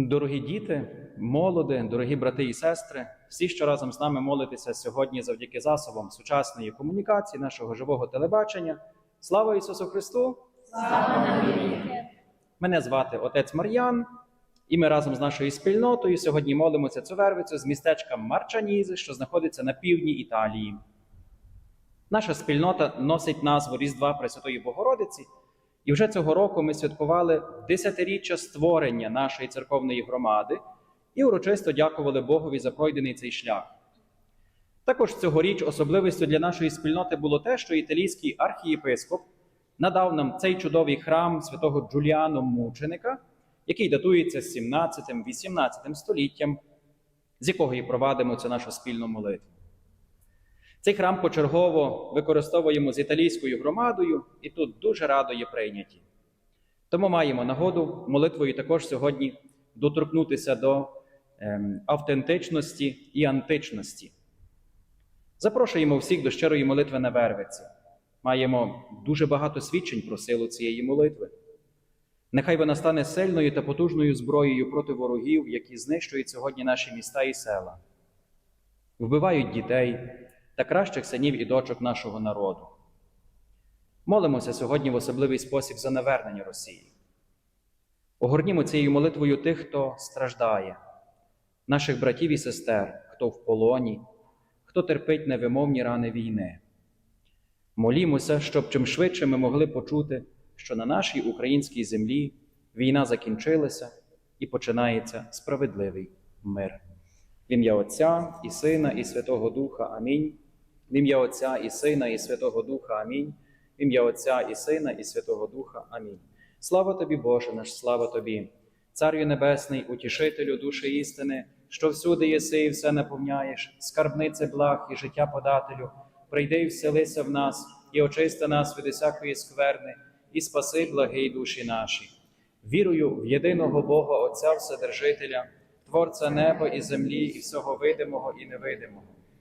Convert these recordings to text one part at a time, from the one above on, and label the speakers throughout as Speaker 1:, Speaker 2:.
Speaker 1: Дорогі діти, молоди, дорогі брати і сестри, всі, що разом з нами молитеся сьогодні завдяки засобам сучасної комунікації, нашого живого телебачення. Слава Ісусу Христу! Мене звати отець Мар'ян, і ми разом з нашою спільнотою сьогодні молимося цю вервицю з містечка Марчанізи, що знаходиться на півдні Італії. Наша спільнота носить назву Різдва Пресвятої Богородиці, і вже цього року ми святкували десятиріччя створення нашої церковної громади і урочисто дякували Богові за пройдений цей шлях. Також цьогоріч особливістю для нашої спільноти було те, що італійський архієпископ надав нам цей чудовий храм святого Джуліану Мученика, який датується 17-18 століттям, з якого і провадимо цю нашу спільну молитву. Цей храм почергово використовуємо з італійською громадою, і тут дуже радо є прийняті. Тому маємо нагоду молитвою також сьогодні доторкнутися до ем, автентичності і античності. Запрошуємо всіх до щирої молитви на Вервиці. Маємо дуже багато свідчень про силу цієї молитви. Нехай вона стане сильною та потужною зброєю проти ворогів, які знищують сьогодні наші міста і села, вбивають дітей та кращих синів і дочок нашого народу. Молимося сьогодні в особливий спосіб за навернення Росії. Огорнімо цією молитвою тих, хто страждає, наших братів і сестер, хто в полоні, хто терпить невимовні рани війни. Молімося, щоб чим швидше ми могли почути, що на нашій українській землі війна закінчилася і починається справедливий мир. В ім'я Отця і Сина, і Святого Духа Амінь. В ім'я Отця і Сина, і Святого Духа Амінь. В ім'я Отця і Сина, і Святого Духа Амінь. Слава тобі, Боже наш, слава тобі, Царю Небесний, утішителю душі істини, що всюди єси і все наповняєш, скарбнице благ і життя подателю, прийди і вселися в нас, і очисти нас від усякої скверни, і спаси благий душі наші. Вірую в єдиного Бога Отця Вседержителя, Творця неба і землі, і всього видимого і невидимого,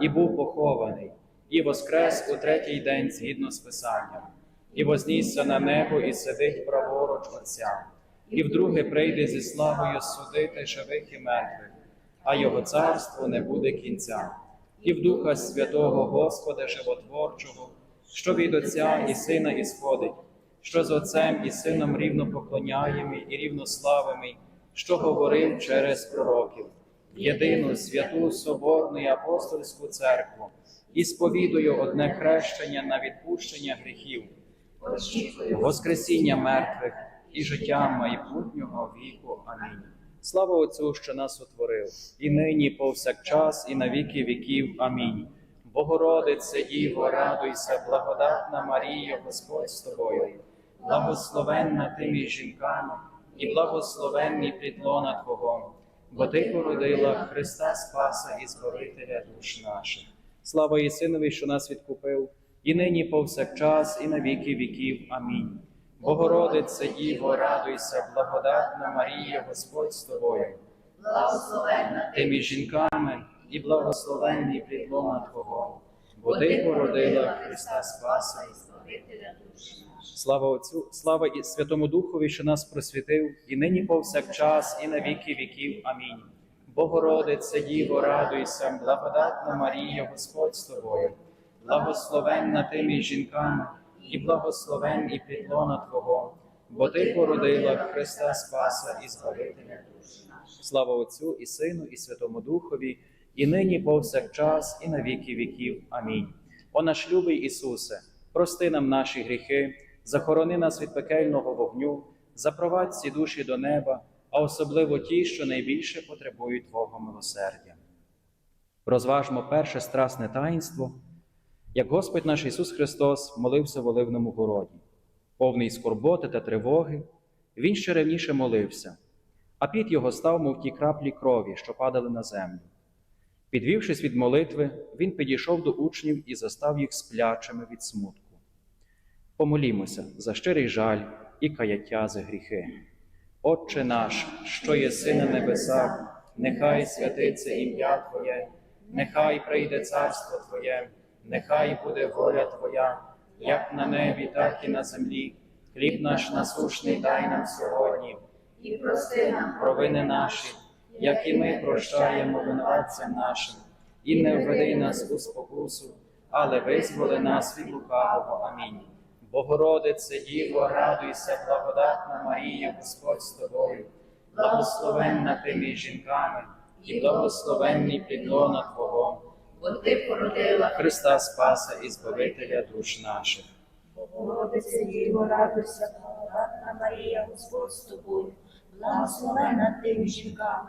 Speaker 2: і
Speaker 1: був похований, і воскрес у третій день згідно з Писанням, і вознісся на небо, і сидить праворуч Отця, і вдруге прийде зі славою судити живих і мертвих, а його царство не буде кінця, і в Духа Святого Господа Животворчого, що від Отця і Сина ісходить, що з Отцем і Сином рівно поклоняємо і рівно славимо, що говорив через пророків єдину святу Соборну і апостольську церкву і сповідую одне хрещення на відпущення гріхів, Воскресіння мертвих і життя майбутнього віку. Амінь. Слава Отцю, що нас утворив, і нині, повсякчас, і на віки віків. Амінь. Богородице, Діво, радуйся, благодатна Марія, Господь з тобою, благословенна ти між жінками, і благословенний плідлона Твого, бо Ти породила Христа Спаса і Збавителя душ наших. Слава і Синові, що нас відкупив, і нині повсякчас, і на віки віків. Амінь. Богородице, Діво, радуйся, благодатна Марія, Господь з тобою,
Speaker 2: благословенна
Speaker 1: ти між жінками, і благословенний плідлона Твого, бо Ти породила Христа Спаса.
Speaker 2: і Збавителя.
Speaker 1: Слава Отцю, слава і Святому Духові, що нас просвітив, і нині повсякчас, і на віки віків. Амінь. Богородице, Діво, радуйся, благодатна Марія, Господь з тобою, благословенна ти між жінками, і благословенний підлона Твого, бо Ти породила Христа Спаса і Збавителя. Слава Отцю і Сину, і Святому Духові, і нині повсякчас, і на віки віків. Амінь. О наш любий Ісусе, прости нам наші гріхи, захорони нас від пекельного вогню, запровадь ці душі до неба, а особливо ті, що найбільше потребують Твого милосердя. Розважмо перше страсне таїнство, як Господь наш Ісус Христос молився в Оливному городі, повний скорботи та тривоги, Він ще ревніше молився. а під його став, мов ті краплі крові, що падали на землю. Підвівшись від молитви, він підійшов до учнів і застав їх сплячими від смутку. Помолімося за щирий жаль і каяття за гріхи. Отче наш, що єси на небесах, нехай святиться ім'я Твоє, нехай прийде царство Твоє, нехай буде воля Твоя, як на небі, так і на землі. Хліб наш насушний дай нам сьогодні,
Speaker 2: І прости нам
Speaker 1: провини наші, як і ми прощаємо винуватцям нашим, і не введи нас у спокусу, але визволи нас від лукавого. Амінь. Богородице, Діво, радуйся, благодатна Марія, Господь з тобою, благословенна ти між жінками, і благословенний підлона Твого,
Speaker 2: бо ти породила
Speaker 1: Христа Спаса і Збавителя душ наших.
Speaker 2: Богородице, Діво, радуйся, благодатна Марія, Господь з тобою, благословена ти між жінками,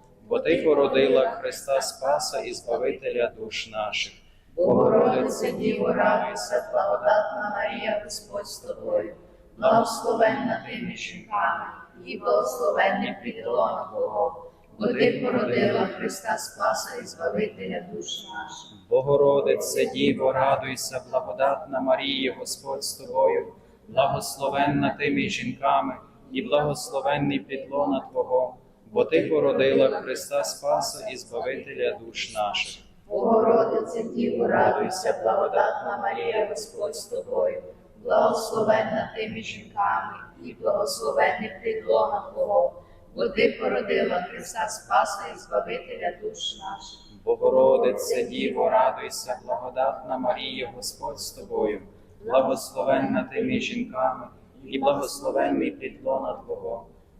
Speaker 1: бо ти породила Христа Спаса і Збавителя душ наших.
Speaker 2: Богородице, Діво, радуйся, благодатна Марія, Господь з тобою, благословенна ти між жінками, і благословенний плід лона Твого, бо ти породила Христа Спаса і Збавителя душ наших.
Speaker 1: Богородице, Діво, радуйся, благодатна Марія, Господь з тобою, благословенна ти між жінками, і благословенний підлона Твого, бо ти породила Христа Спаса і Збавителя душ наших.
Speaker 2: Богородице, Діво, радуйся, благодатна Марія, Господь з тобою, благословенна ти між жінками, і благословенний плід лона Твого, бо ти породила Христа Спаса і Збавителя душ наших.
Speaker 1: Богородице, Діво, радуйся, благодатна Марія, Господь з тобою, благословенна ти між жінками, і благословенний підлона Твого,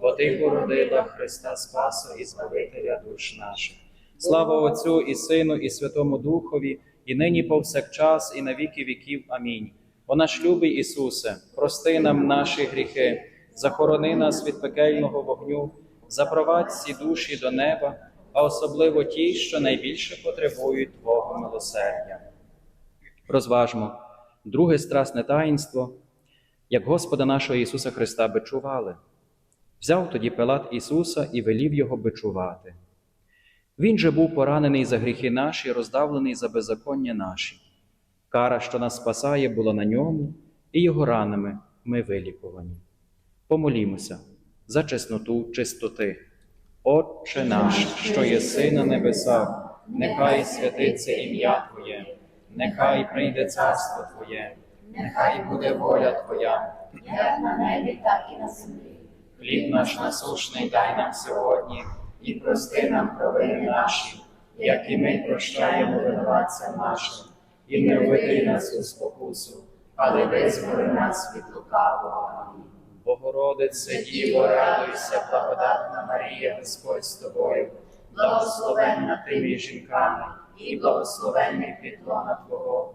Speaker 1: бо ти породила Христа Спаса і Збавителя душ наших. Слава Отцю і Сину, і Святому Духові, і нині повсякчас, і на віки віків. Амінь. О наш любий Ісусе, прости нам наші гріхи, захорони нас від пекельного вогню, запровадь ці душі до неба, а особливо ті, що найбільше потребують Твого милосердя. Розважмо друге страсне таїнство, як Господа нашого Ісуса Христа бичували. Взяв тоді Пилат Ісуса і велів його бичувати. Він же був поранений за гріхи наші, роздавлений за беззаконня наші. Кара, що нас спасає, була на ньому, і його ранами ми вилікувані. Помолімося за чесноту чистоти. Отче наш, що єси на небесах, нехай святиться ім'я Твоє, нехай прийде царство Твоє, нехай буде воля Твоя.
Speaker 2: як на небі, так і на землі.
Speaker 1: Хліб наш насушний дай нам сьогодні, і прости нам провини наші, як і ми прощаємо винуватцям нашим, і не введи нас у спокусу, але визволи нас від лукавого. Богородице, Діво, радуйся, благодатна Марія, Господь з тобою, благословенна ти між жінками, і благословенний підлона Твого,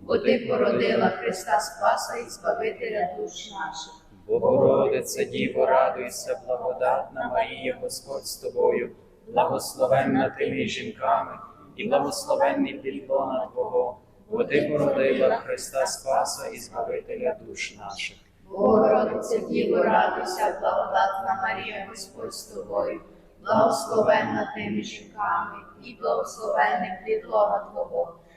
Speaker 2: бо ти породила Христа Спаса і Збавителя душ наших.
Speaker 1: Богородице Діво, радуйся, благодатна Марія, Господь з тобою, благословенна ти між жінками, і благословенний підлона Твого, бо ти породила Христа Спаса і Збавителя душ наших.
Speaker 2: Богородиця Діво, радуйся, благодатна Марія, Господь з тобою, благословенна ти між жінками, і благословенний плід Твого,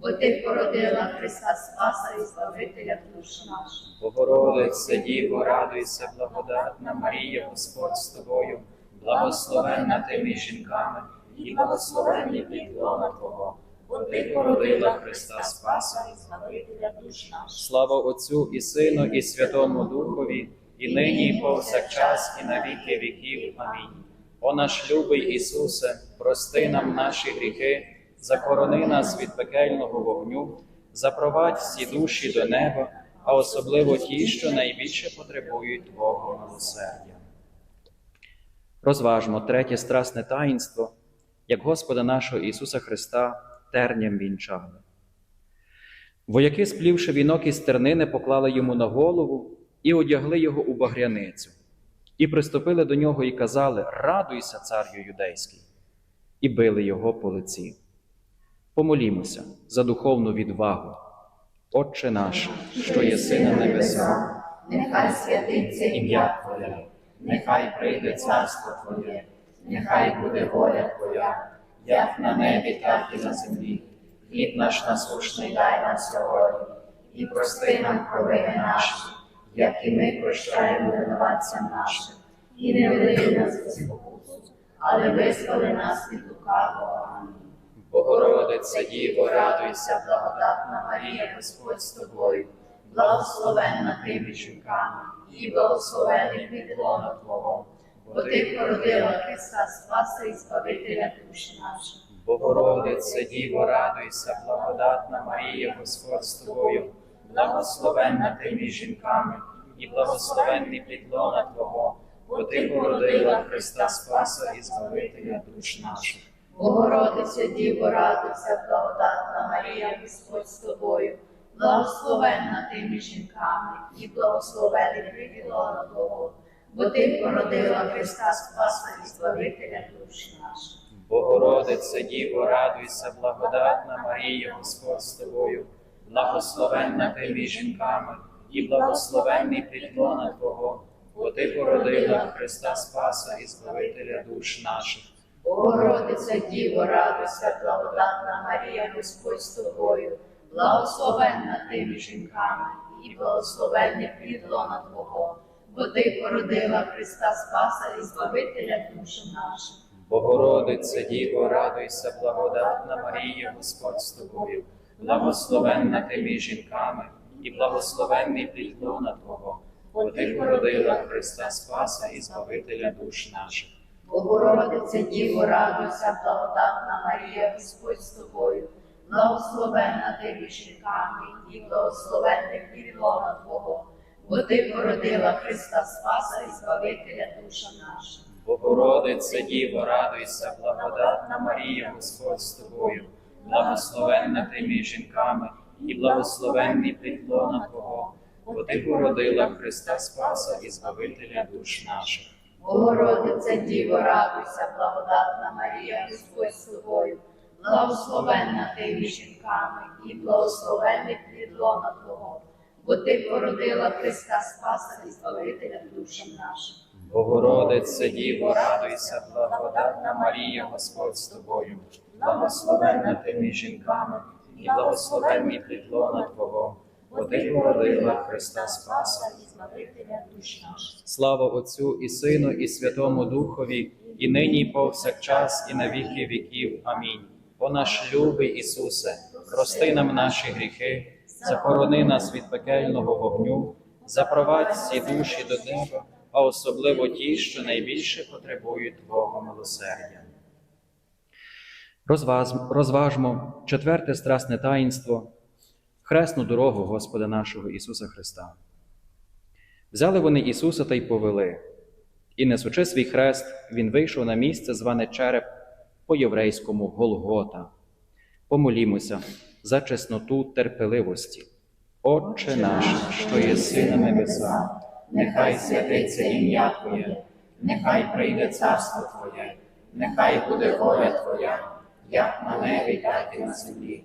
Speaker 2: бо ти породила Христа Спаса і Збавителя душ наших.
Speaker 1: Богородице Діво, радуйся, благодатна Марія, Господь з тобою, благословенна ти між жінками, і благословенний підлона Твого, бо ти породила Христа Спаса і
Speaker 2: Збавителя душ наших.
Speaker 1: Слава Отцю і Сину, і Святому Духові, і нині, і повсякчас, і на віки віків. Амінь. О наш любий Ісусе, прости нам наші гріхи, закорони нас від пекельного вогню, запровадь всі душі до неба, а особливо ті, що найбільше потребують Твого милосердя. Розважмо третє страсне таїнство, як Господа нашого Ісуса Христа терням вінчали. Вояки, сплівши вінок із тернини, поклали йому на голову і одягли його у багряницю, і приступили до нього і казали: Радуйся, царю юдейський, і били його по лиці. Помолімося за духовну відвагу. Отче наш, що єси на небесах,
Speaker 2: Нехай святиться ім'я Твоє, нехай прийде царство Твоє, нехай буде воля Твоя, як на небі, так і на землі. Хліб наш насущний дай нам сьогодні, і прости нам провини наші, як і ми прощаємо винуватцям нашим, і не веди нас у спокусу, але визволи нас від лукавого. Амінь.
Speaker 1: Богородице Діво,
Speaker 2: радуйся, благодатна Марія, Господь з тобою, благословенна ти між жінками, і благословений плід лона Твого, бо ти породила Христа Спаса і Збавителя душ наших.
Speaker 1: Богородице Діво, радуйся, благодатна Марія, Господь з тобою, благословенна ти між жінками, і благословенний підлона Твого, бо ти породила Христа Спаса і Збавителя душ наших.
Speaker 2: Богородиця Діво, радуйся, благодатна Марія, Господь з тобою, благословенна ти між жінками, і благословений плід лона Твого, бо ти породила Христа Спаса і Збавителя душ наших.
Speaker 1: Богородице Діво, радуйся, благодатна Марія, Господь з тобою, благословенна ти між жінками, і благословенний підлона Твого, бо ти породила Христа Спаса і Збавителя душ наших.
Speaker 2: Богородиця Діво, радуйся, благодатна Марія, Господь з тобою, благословенна ти між жінками, і благословенний плід лона Твого, бо ти породила Христа Спаса і Збавителя душ наших.
Speaker 1: Богородице Діво, радуйся, благодатна Марія, Господь з тобою, благословенна ти жінками, і благословенний підлона Твого, бо ти породила Христа Спаса і Збавителя душ наших.
Speaker 2: Богородиця Діво, радуйся, благодатна Марія, Господь з тобою, благословенна ти між жінками, і благословенний плід Твого, бо ти породила Христа Спаса і Збавителя душа наша.
Speaker 1: Богородице Діво, радуйся, благодатна Марія, Господь з тобою, благословенна ти між жінками, і благословенний підлона Твого, бо ти породила Христа Спаса і Збавителя душ наших.
Speaker 2: Богородиця Діво, радуйся, благодатна Марія, Господь з тобою, благословенна ти між жінками, і благословенний плід лона Твого, бо ти породила Христа Спаса і Збавителя душам нашим.
Speaker 1: Богородице Діво, радуйся, благодатна Марія, Господь з тобою, благословенна ти між жінками, і благословенний плідлона Твого, бо ти породила Христа Спаса.
Speaker 2: і Збавителя душ наших.
Speaker 1: Слава Отцю і Сину, і Святому Духові, і нині, і повсякчас, і на віки віків. Амінь. О наш любий Ісусе, прости нам наші гріхи, захорони нас від пекельного вогню, запровадь всі душі до неба, а особливо ті, що найбільше потребують Твого милосердя. Розваз- розважмо четверте страсне таїнство, хресну дорогу Господа нашого Ісуса Христа. Взяли вони Ісуса та й повели, і, несучи свій хрест, Він вийшов на місце, зване череп по єврейському Голгота. Помолімося за чесноту терпеливості. Отче наш, що єси на небесах,
Speaker 2: Нехай святиться ім'я Твоє, нехай прийде царство Твоє, нехай буде воля Твоя, як на небі, так і на землі.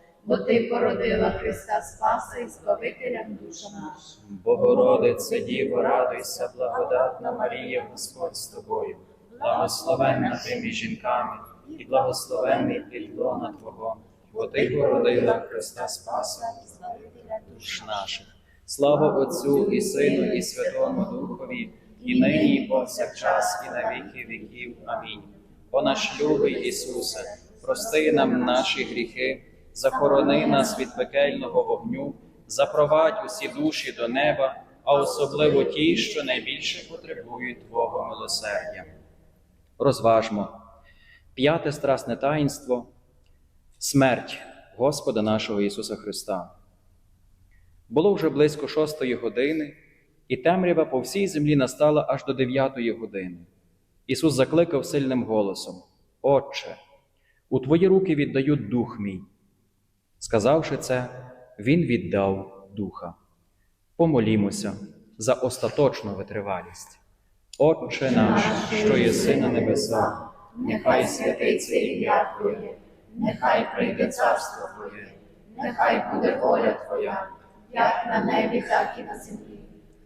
Speaker 2: бо ти породила Христа Спаса і Збавителя душа наша.
Speaker 1: Богородице Діво, радуйся, благодатна Марія, Господь з тобою, благословенна ти між жінками, і благословенний плід Твого, бо ти породила Христа Спаса
Speaker 2: і Збавителя
Speaker 1: душ наших. Слава Отцю і Сину, і Святому Духові, і нині, і повсякчас, і на віки віків. Амінь. О наш любий Ісусе, прости нам наші гріхи, захорони нас від пекельного вогню, запровадь усі душі до неба, а особливо ті, що найбільше потребують Твого милосердя. Розважмо. П'яте страсне таїнство смерть Господа нашого Ісуса Христа. Було вже близько шостої години, і темрява по всій землі настала аж до дев'ятої години. Ісус закликав сильним голосом: Отче, у Твої руки віддаю дух мій. Сказавши це, Він віддав духа. Помолімося за остаточну витривалість. Отче наш, що єси на небесах,
Speaker 2: Нехай святиться ім'я Твоє, нехай прийде царство Твоє, нехай буде воля Твоя, як на небі, так і на землі.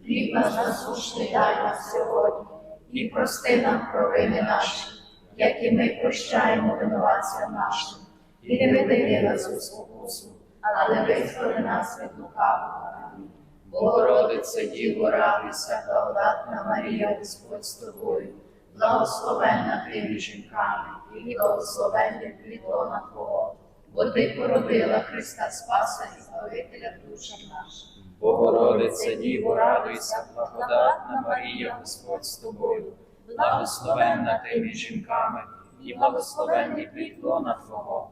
Speaker 2: Хліб наш насущний дай нам сьогодні, і прости нам провини наші, як і ми прощаємо винуватцям нашим. І не веди нас у спокусу, але визволи нас від лукавого. Амінь. Богородице Діво, радуйся, благодатна Марія, Господь з тобою, благословенна ти між жінками, і благословенний плід лона Твого, бо ти породила Христа Спаса і Збавителя душам нашим.
Speaker 1: Богородице Діво, радуйся, благодатна Марія, Господь з тобою, благословенна ти жінками, і благословенний плід лона Твого,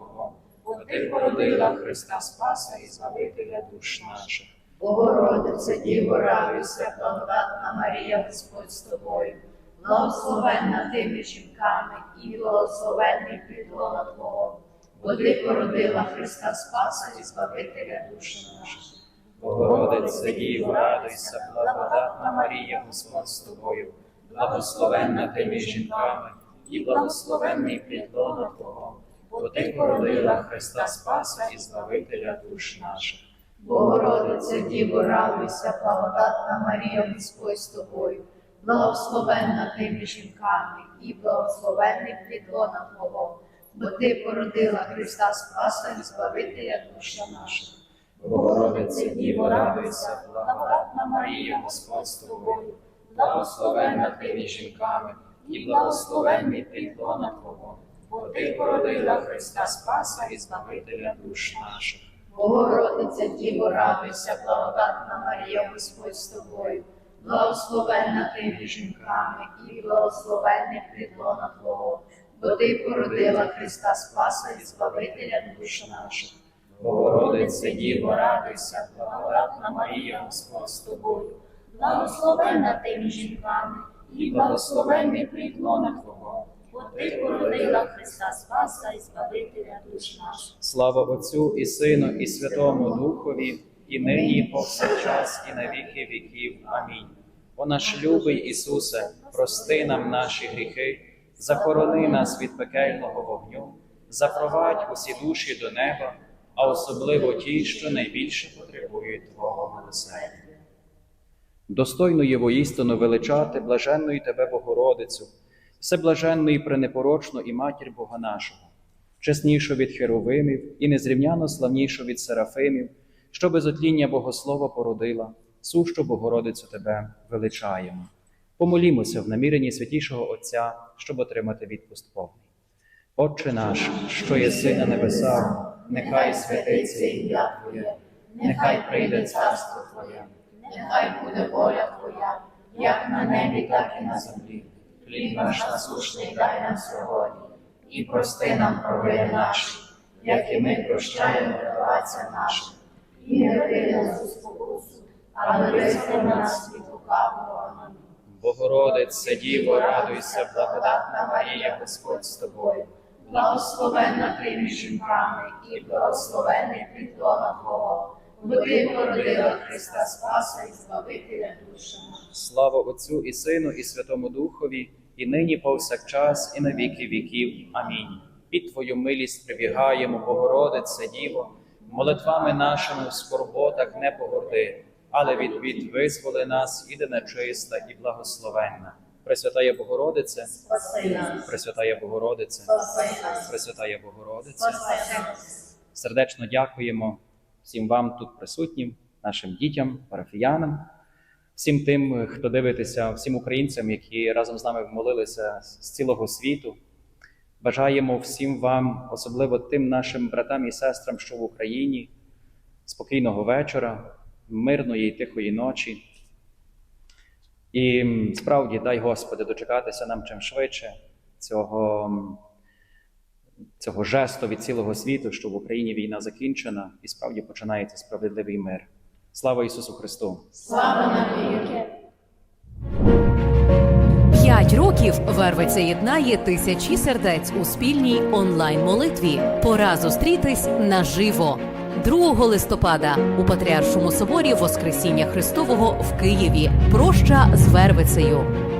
Speaker 1: бо ти породила Христа Спаса і Збавителя душ наших.
Speaker 2: Богородице Діво, радуйся, благодатна Марія, Господь з тобою, благословенна ти між жінками, і благословенний плід лона Твого, бо ти породила Христа Спаса і Збавителя душ наших.
Speaker 1: Богородице Діво, радуйся, благодатна Марія, Господь з тобою, благословенна ти між жінками, і благословенний плід лона Твого, бо ти породила Христа Спаса і Збавителя душ наших.
Speaker 2: Богородице Діво, радуйся, благодатна Марія, Господь з тобою, благословенна ти між жінками, і благословенний плід лона Твого, бо ти породила Христа Спаса і Збавителя душа наших.
Speaker 1: Богородице Діво, радуйся, благодатна Марія, Господь з тобою, благословенна ти між жінками, і благословенний плід лона Твого, бо ти породила Христа Спаса і Збавителя душ наших.
Speaker 2: Богородиця Діво, радуйся, благодатна Марія, Господь з тобою, благословенна ти між жінками, і благословенний плід Твого, бо ти породила Христа Спаса і Збавителя душ наших.
Speaker 1: Богородице Діво, радуйся, благодатна Марія, Господь з тобою,
Speaker 2: Благословенна ти між жінками,
Speaker 1: і благословенний плід Твого.
Speaker 2: Христа Спаса і Збавителя душ наших.
Speaker 1: Слава Отцю і Сину, і Святому Духові, і нині, і повсякчас, і на віки віків. Амінь. О наш любий Ісусе, прости нам наші гріхи, захорони нас від пекельного вогню, запровадь усі душі до неба, а особливо ті, що найбільше потребують Твого милосердя. Достойно є воістину величати блаженною Тебе, Богородицю, всеблаженну і пренепорочну і матір Бога нашого, чеснішу від херовимів і незрівняно славнішу від серафимів, що без отління Богослова породила, сущу Богородицю Тебе величаємо. Помолімося в наміренні святішого Отця, щоб отримати відпуст повний. Отче наш, що єси на небесах, нехай святиться ім'я Твоє, нехай прийде царство Твоє,
Speaker 2: Нехай буде воля Твоя, як на небі, так і на землі. Хліб наш насущний дай нам сьогодні, і прости нам провини наші, як і ми прощаємо винуватцям нашим. І не веди нас у спокусу, але визволи нас від лукавого. Амінь.
Speaker 1: Богородице, Діво, радуйся, благодатна Марія, Господь з тобою.
Speaker 2: Благословенна ти між жінками, і благословенний плід лона Твого, бо ти породила Христа Спаса і Збавителя душа.
Speaker 1: Слава Отцю і Сину, і Святому Духові, і нині повсякчас, і на віки віків. Амінь. Під Твою милість прибігаємо, Богородице, Діво, молитвами нашими в скорботах не погорди, але від бід визволи нас, і нечиста, і благословенна. Пресвятая Богородице, Пресвятая Богородице,
Speaker 2: спаси
Speaker 1: Богородице. Сердечно дякуємо всім вам тут присутнім, нашим дітям, парафіянам, всім тим, хто дивитеся, всім українцям, які разом з нами молилися з цілого світу. Бажаємо всім вам, особливо тим нашим братам і сестрам, що в Україні, спокійного вечора, мирної і тихої ночі. І справді, дай Господи, дочекатися нам чим швидше цього цього жесту від цілого світу, що в Україні війна закінчена і справді починається справедливий мир. Слава Ісусу Христу!
Speaker 2: Слава навіки.
Speaker 3: П'ять років Вервиця єднає тисячі сердець у спільній онлайн молитві. Пора зустрітись наживо. 2 листопада у Патріаршому соборі Воскресіння Христового в Києві. Проща з Вервицею.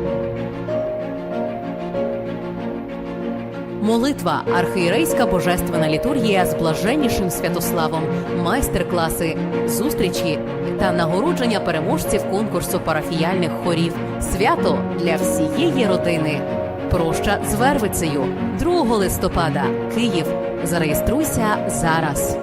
Speaker 3: Молитва, архієрейська божественна літургія з блаженнішим Святославом, майстер-класи, зустрічі та нагородження переможців конкурсу парафіяльних хорів. Свято для всієї родини. Проща з Вервицею 2 листопада. Київ. Зареєструйся зараз.